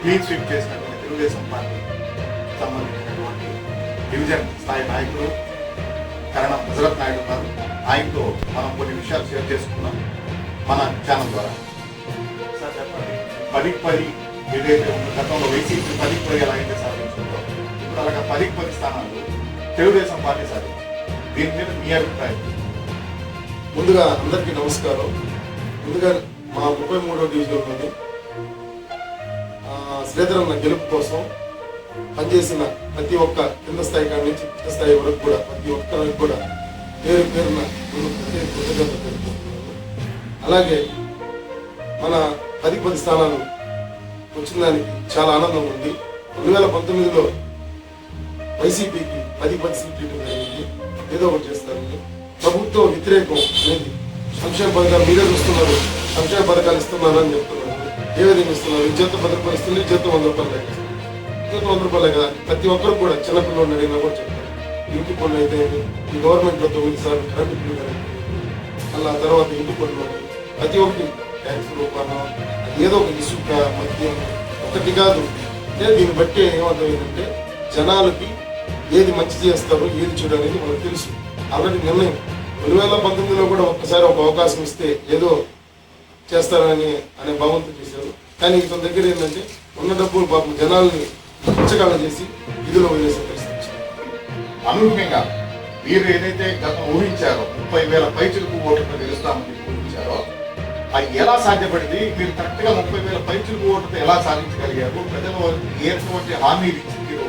Clean sweep చేసినటువంటి Telugu Desam party సంబంధించినటువంటి division స్థాయి నాయకులు కరణం హజరత్ నాయుడు ఉన్నారు. ఆయనతో మనం కొన్ని విషయాలు షేర్ చేసుకున్నాం మన ఛానల్ ద్వారా. సార్ చెప్పండి. పదికి పది ఏదైతే ఉందో గతంలో వైసీపీ పదికి పది ఎలా అయితే సాధించిందో ఇప్పుడు అలాగా పదికి పది స్థానాలు తెలుగుదేశం పార్టీ సాధించింది. దీని మీద మీ అభిప్రాయం? ముందుగా అందరికీ నమస్కారం. ముందుగా మా ముప్పై మూడో డివిజన్లోని ఆ, శ్రీధరన్న గెలుపు కోసం పనిచేసిన ప్రతి ఒక్క కింద స్థాయి కాడి నుంచి కింద స్థాయి వరకు కూడా ప్రతి ఒక్కరికి కూడా పేరు పేరున నేను తెలుపుకుంటున్నాను అలాగే మన పది పది స్థానాలు వచ్చిన దానికి చాలా ఆనందం ఉంది. రెండు వేల పంతొమ్మిదిలో వైసీపీకి పది పది సీట్లు ఇవ్వడం జరిగింది. ఏదో ఒకటి చేస్తారని ప్రభుత్వం వ్యతిరేకం అనేది సంక్షేమ పథకాలు మీరే చూస్తున్నారు. సంక్షేమ పథకాలు ఇస్తున్నారని చెప్తున్నారు. ఏ విధంగా ఇస్తున్నారు? ఈ పది రూపాయలు ఇస్తుంది వంద రూపాయలు లెక్క వంద రూపాయలే కదా. ప్రతి ఒక్కరు కూడా చిన్నపిల్లలు అడిగినా కూడా చెప్తారు. ఇంటి పనులు అయితే ఈ గవర్నమెంట్లో తొమ్మిది సార్లు కరెంటు బిల్లు అలా తర్వాత ఇంటి పనులు ప్రతి ఒక్కటి ట్యాక్స్ రూపాయలు ఏదో ఒక ఇసుక మద్యం ఒకటి కాదు. అంటే దీన్ని బట్టి ఏమర్థమైందంటే జనాలకి ఏది మంచి చేస్తారు ఏది చెడు అనేది మనకు తెలుసు. ఆల్రెడీ నిర్ణయం. రెండు వేల పంతొమ్మిదిలో కూడా ఒక్కసారి ఒక అవకాశం ఇస్తే ఏదో చేస్తారని అనే భావంతో చేశారు కానీ ఇతని దగ్గర ఏంటంటే ఉన్న డబ్బులు పాపం జనాల్ని పిచ్చకాలం చేసి విధులు వదిలేసే పరిస్థితి అనూహ్యంగా మీరు ఏదైతే గతం ఊహించారో ముప్పై వేల పైచులకు ఓట్లతో గెలుస్తామని ఊహించారో అది ఎలా సాధ్యపడింది? మీరు కరెక్ట్గా ముప్పై వేల పైచులకు ఓట్లతో ఎలా సాధించగలిగారు? ప్రజలు ఎటువంటి హామీలు ఇచ్చి మీరు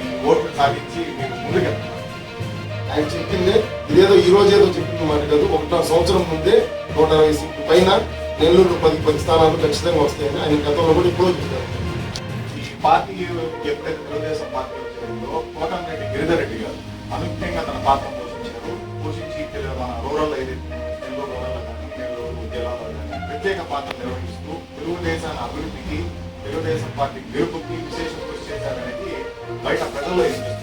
ఈ ఓట్లు సాధించి మీరు ముందుకెళ్తారు ఆయన చెప్పిందే ఇదేదో ఈ రోజు ఏదో చెప్పింది మాట కాదు. ఒకటో సంవత్సరం ముందే నూట అరవై సీట్లు పైన నెల్లూరు పది పది స్థానాలు ఖచ్చితంగా వస్తాయని ఆయన గతంలో కూడా ఇప్పుడు చెప్పారు. ఈ పార్టీ ఎప్పుడైతే తెలుగుదేశం పార్టీ వచ్చిందో కోటంరెడ్డి గిరిధర్ రెడ్డి గారు అనూహ్యంగా తన పాత్ర పోషించారు. పోషించి మన రూరల్ ఏదైతే నెల్లూరు రూరల్ కానీ నెల్లూరు కానీ ప్రత్యేక పాత్ర నిర్వహిస్తూ తెలుగుదేశాన్ని అభివృద్ధికి తెలుగుదేశం పార్టీ గెలుపుకి విశేష కృషి చేశారనేది బయట ప్రజల్లో ఎదురుస్తున్నారు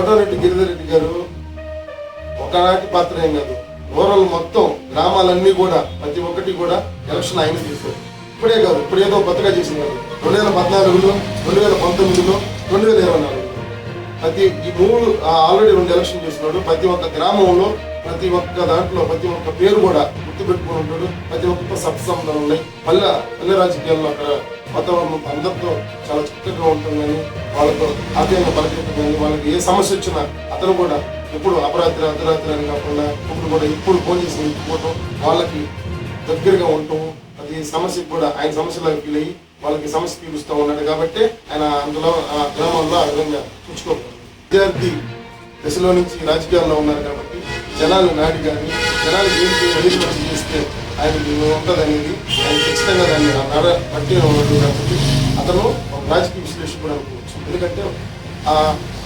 కోటారెడ్డి గిరిజరెడ్డి గారు ఒకనాటి పాత్ర ఏం కాదు. రూరల్ మొత్తం గ్రామాలన్నీ కూడా ప్రతి ఒక్కటి కూడా ఎలక్షన్ ఆయన తీశారు ఇప్పుడే కాదు ఇప్పుడు ఏదో కొత్తగా చేసింది కాదు రెండు వేల పద్నాలుగులో రెండు వేల పంతొమ్మిదిలో రెండు వేల ఇరవై నాలుగులో. ప్రతి ఈ మూడు ఆల్రెడీ రెండు ఎలక్షన్ చేస్తున్నాడు ప్రతి ఒక్క గ్రామంలో ప్రతి ఒక్క దాంట్లో ప్రతి ఒక్క పేరు కూడా గుర్తుపెట్టుకుని ఉంటాడు. ప్రతి ఒక్క సత్సంబంధాలు ఉన్నాయి. పల్లె పల్లె రాజకీయాల్లో అక్కడ వాతావరణం అందరితో చాలా చక్కగా ఉంటుందని వాళ్ళతో ఆదాయంగా పలకరించడం వాళ్ళకి ఏ సమస్య వచ్చినా అతను కూడా ఎప్పుడు అపరాత్రి అర్ధరాత్రి అని కాకుండా ఇప్పుడు కూడా ఇప్పుడు ఫోన్ చేసి ఇంటిపోవటం వాళ్ళకి దగ్గరగా ఉండటం అది సమస్యకి కూడా ఆయన సమస్యలాగా ఫీల్ అయ్యి వాళ్ళకి సమస్య తీరుస్తూ ఉన్నాడు కాబట్టి ఆయన అందులో ఆ గ్రామంలో ఆ విధంగా పుచ్చుకోగలరు విద్యార్థి దశలో నుంచి రాజకీయాల్లో ఉన్నారు కాబట్టి జనాలు నాడి కానీ జనాలు ఏంటి ఏది చేస్తే ఆయన ఉంటుంది అనేది ఆయన ఖచ్చితంగా దాన్ని నడ పట్టిన వాడు కాబట్టి అతను ఒక రాజకీయ విశ్లేషకుడు కూడా అనుకోవచ్చు. ఎందుకంటే ఆ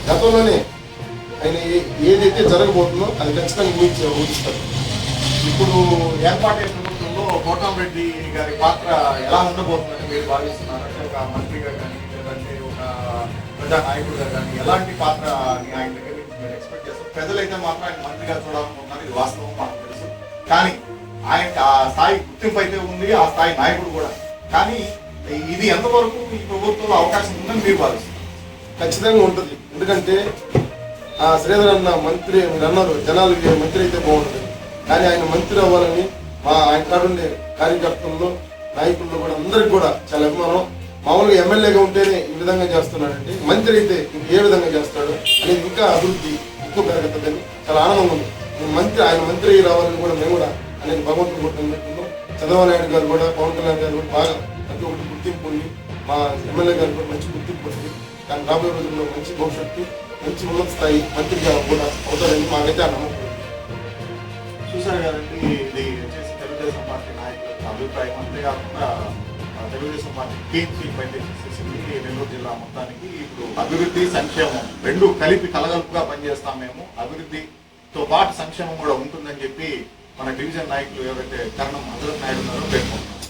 గతంలోనే ఆయన ఏదైతే జరగబోతుందో అది ఖచ్చితంగా ఊహించి ఊహిస్తారు ఇప్పుడు ఏర్పాటైన ప్రభుత్వంలో కోటంరెడ్డి గారి పాత్ర ఎలా ఉండబోతుందని మీరు భావిస్తున్నారు. అంటే ఒక మంత్రిగా కానీ లేదంటే ఒక ప్రజా నాయకుడిగా కానీ ఎలాంటి పాత్ర ఆయన దగ్గర ఎక్స్పెక్ట్ చేస్తాం. ప్రజలైతే మాత్రం ఆయన మంత్రిగా చూడాలనుకుంటున్నారు. ఇది వాస్తవం మనకు తెలుసు. కానీ ఆయన ఆ స్థాయి గుర్తింపు అయితే ఉంది ఆ స్థాయి నాయకుడు కూడా. కానీ ఇది ఎంతవరకు ఈ ప్రభుత్వంలో అవకాశం ఉందని మీరు భావిస్తారు ఖచ్చితంగా ఉంటుంది. ఎందుకంటే ఆ శ్రీధర్ అన్న మంత్రి అన్నారు జనాలు మంత్రి అయితే బాగుంటుంది. కానీ ఆయన మంత్రి అవ్వాలని మా ఆయన కాడుండే కార్యకర్తల్లో నాయకుల్లో కూడా అందరికి కూడా చాలా అభిమానం. మామూలుగా ఎమ్మెల్యేగా ఉంటేనే ఈ విధంగా చేస్తున్నాడంటే మంత్రి అయితే ఏ విధంగా చేస్తాడు అనేది ఇంకా అభివృద్ధి ఎక్కువ పెరుగుతుందని చాలా ఆనందంగా ఉంది. మంత్రి ఆయన మంత్రి రావాలని కూడా మేము కూడా అనేది భగవంతుడు కొట్టుకుంటున్నాం చంద్రబాబు నాయుడు గారు కూడా పవన్ కళ్యాణ్ గారు కూడా బాగా ప్రతి ఒక్కటి గుర్తింపు ఉంది మా ఎమ్మెల్యే గారు కూడా మంచి గుర్తింపు ఉంది కానీ రాబోయే రోజుల్లో మంచి భవిష్యత్తు మంచి ఉన్నత స్థాయి మంత్రిగా కూడా అవుతారని మాకైతే ఆ నమ్మకం చూసారు కదండి ఇది వచ్చేసి తెలుగుదేశం పార్టీ నాయకుల అభిప్రాయం. అంతేకాకుండా ఆ, తెలుగుదేశం పార్టీ క్లీన్ స్వీప్ అయితే చేసేసింది నెల్లూరు జిల్లా మొత్తానికి ఇప్పుడు అభివృద్ధి సంక్షేమం రెండు కలిపి కలగలుపుగా పనిచేస్తాం మేము. అభివృద్ధితో పాటు సంక్షేమం కూడా ఉంటుందని చెప్పి మన డివిజన్ నాయకులు ఎవరైతే కరణం హజరత్ నాయుడు ఉన్నారో పేర్కొంటున్నారు